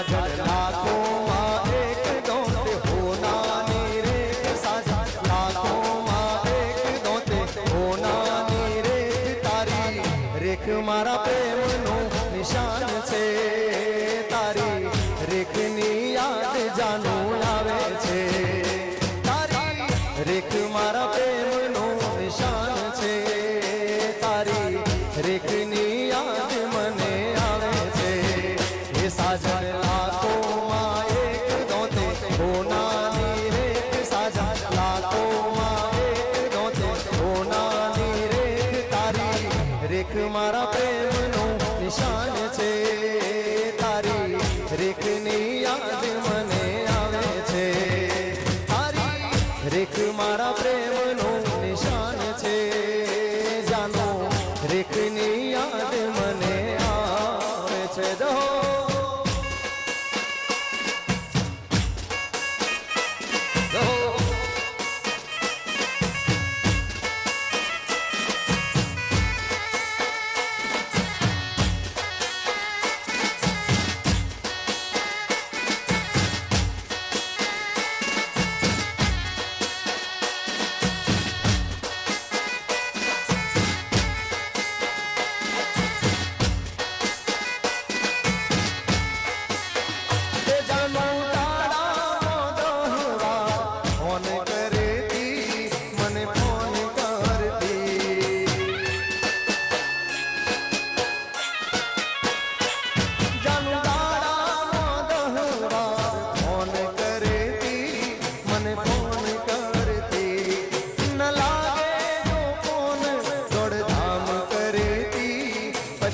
સાજન લાખો માં એક દોતે હોનાની રે સાજન લાખો માં એક દોતે હોનાની રે તારી રેખ મારા પ્રેમનું નિશાન છે તારી રેખની યાદ મારા પ્રેમનું નિશાન છે. તારી રેખની યાદ મને આવે છે. તારી રેખ મારા પ્રેમનું નિશાન છે. જાનો રેખની યાદ મને આવે છે. જહો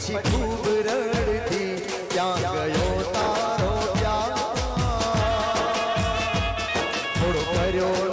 પછી ખૂબ રડતી ક્યાં ગયો તારો ક્યાં થોડો કર્યો